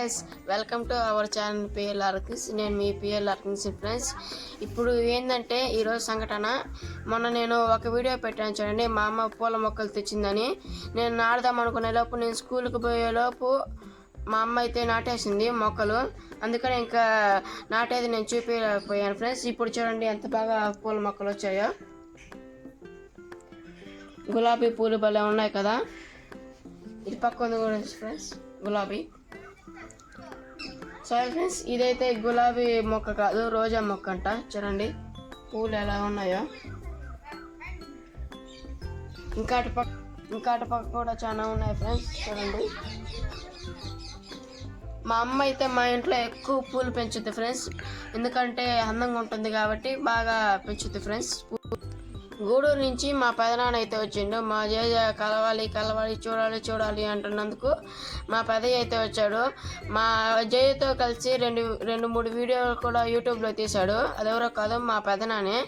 Friends welcome to our channel PL kiss నేను మీ PL Kings friends. ఇప్పుడు ఏంటంటే ఈరోజు సంఘటన. మొన్న నేను ఒక వీడియో పెట్టాను చూడండి మా అమ్మ పూల మొక్కలు తెచ్చిందని. నేను నాడదాం అనుకునే లోపు నేను స్కూల్కి పోయే లోపు మా అమ్మ అయితే నాటేసింది మొక్కలు. అందుకని ఇంకా నాటేది నేను చూపించలేకపోయాను ఫ్రెండ్స్. ఇప్పుడు చూడండి ఎంత బాగా పూల మొక్కలు వచ్చాయో. గులాబీ పూలు భలే ఉన్నాయి కదా. ఇది పక్క ఉంది కూడా ఫ్రెండ్స్ గులాబీ. సరే ఫ్రెండ్స్ ఇదైతే గులాబీ మొక్క కాదు రోజా మొక్క అంట. చూడండి పూలు ఎలా ఉన్నాయో. ఇంకా అటు పక్క ఇంకా అటు పక్క కూడా చాలా ఉన్నాయి ఫ్రెండ్స్ చూడండి. మా అమ్మ అయితే మా ఇంట్లో ఎక్కువ పూలు పెంచుద్ది ఫ్రెండ్స్ ఎందుకంటే అందంగా ఉంటుంది కాబట్టి బాగా పెంచుద్ది ఫ్రెండ్స్ గూడూరు నుంచి మా పెదనాన్న అయితే వచ్చిండు. మా జేజ కలవాలి కలవాలి చూడాలి చూడాలి అంటున్నందుకు మా పెదయ్య అయితే వచ్చాడు. మా జయతో కలిసి రెండు రెండు మూడు వీడియోలు కూడా యూట్యూబ్లో తీశాడు. అదెవరో కాదు మా పెదనానే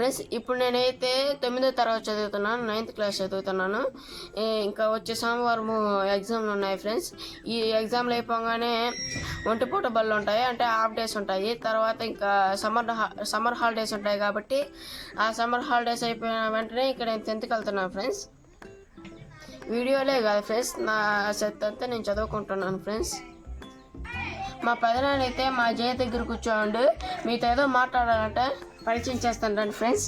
ఫ్రెండ్స్ ఇప్పుడు నేనైతే తొమ్మిదో తరగతి చదువుతున్నాను నైన్త్ క్లాస్ చదువుతున్నాను. ఇంకా వచ్చే సోమవారం ఎగ్జామ్లు ఉన్నాయి ఫ్రెండ్స్. ఈ ఎగ్జామ్లు అయిపోగానే ఒంటిపూట బళ్ళు ఉంటాయి అంటే హాఫ్ డేస్ ఉంటాయి. తర్వాత ఇంకా సమ్మర్ సమ్మర్ హాలిడేస్ ఉంటాయి కాబట్టి ఆ సమ్మర్ హాలిడేస్ అయిపోయిన వెంటనే ఇక్కడ నేను టెన్త్కి వెళ్తున్నాను ఫ్రెండ్స్. వీడియోలే కాదు ఫ్రెండ్స్ నా సెత్ అంతా నేను చదువుకుంటున్నాను ఫ్రెండ్స్. మా పెదనాన్నైతే అయితే మా జయ దగ్గర కూర్చోండు. మీతో ఏదో మాట్లాడాలంటే పరిచయం చేస్తాను రండి ఫ్రెండ్స్.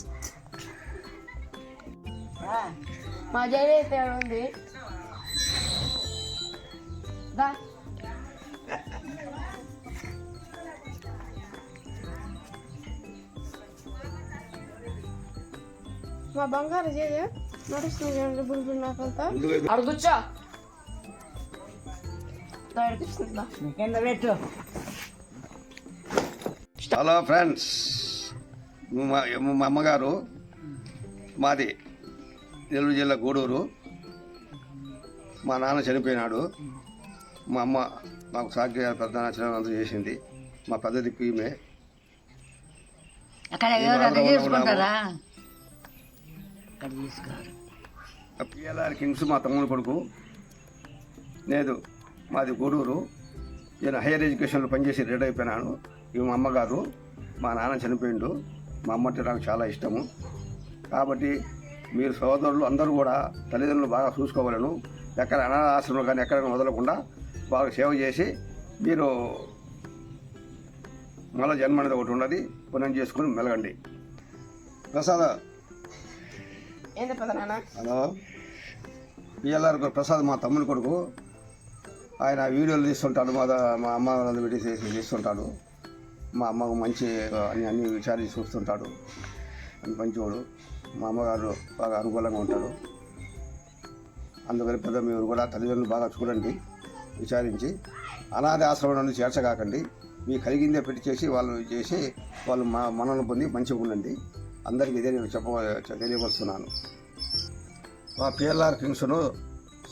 మా జయ అయితే ఉంది దా. మా బంగారు జయ నడుస్తుంది బుల్బుల్ నాకంతా. అక్కడ కింద పెట్టు హలో ఫ్రెండ్స్ మా అమ్మగారు మాది నెల్లూరు జిల్లా గూడూరు. మా నాన్న చనిపోయినాడు. మా అమ్మ మాకు సాగ్య పెద్ద అంతా చేసింది. మా పెద్ద దిక్కు ఈమె పిఎల్ఆర్ కింగ్స్ మా తమ్ముడు కొడుకు. లేదు మాది గూడూరు. నేను హైయర్ ఎడ్యుకేషన్లో పనిచేసి రిటైర్ అయిపోయినాను ఇవి మా అమ్మగారు మా నాన్న చనిపోయిండు. మా అమ్మ అంటే నాకు చాలా ఇష్టము. కాబట్టి మీరు సోదరులు అందరూ కూడా తల్లిదండ్రులు బాగా చూసుకోవాలను. ఎక్కడ అనాథాశ్రమంలో కానీ ఎక్కడ వదలకుండా బాగా సేవ చేసి మీరు మళ్ళీ జన్మ అనేది ఒకటి ఉన్నది పుణ్యం చేసుకుని మెలగండి. ప్రసాద్. హలో. పిఎల్ఆర్ ప్రసాద్ మా తమ్ముని కొడుకు. ఆయన వీడియోలు తీస్తుంటాడు మా మా అమ్మ వాళ్ళని పెట్టి చేసి తీస్తుంటాడు. మా అమ్మకు మంచి అన్ని అన్ని విచారించి చూస్తుంటాడు. అని మంచివాడు మా అమ్మగారు బాగా అనుకూలంగా ఉంటాడు. అందుకని పెద్ద మీరు కూడా తల్లిదండ్రులు బాగా చూడండి విచారించి అనాథ ఆశ్రమం నుండి చేర్చగాకండి మీ కలిగిందే పెట్టి చేసి వాళ్ళు చేసి వాళ్ళు మా మనల్ని పొంది మంచిగా ఉండండి. అందరికీ ఇదే నేను చెప్ప తెలియపరుస్తున్నాను. మా పిఎల్ఆర్ కింగ్స్ను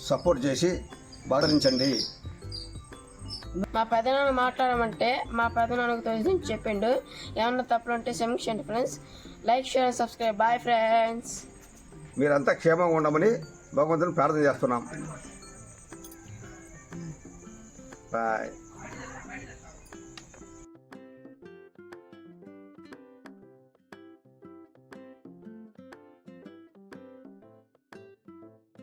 సపోర్ట్ చేసి బాధరించండి మా పెదనాన్న మాట్లాడమంటే మా పెదనాన్నకు తెలిసి చెప్పిండు. ఏమన్నా తప్పులు ఉంటే క్షమించండి friends. Like share subscribe. Bye friends మీరంతా క్షేమంగా ఉండమని భగవంతుని ప్రార్థన చేస్తున్నాం. బాయ్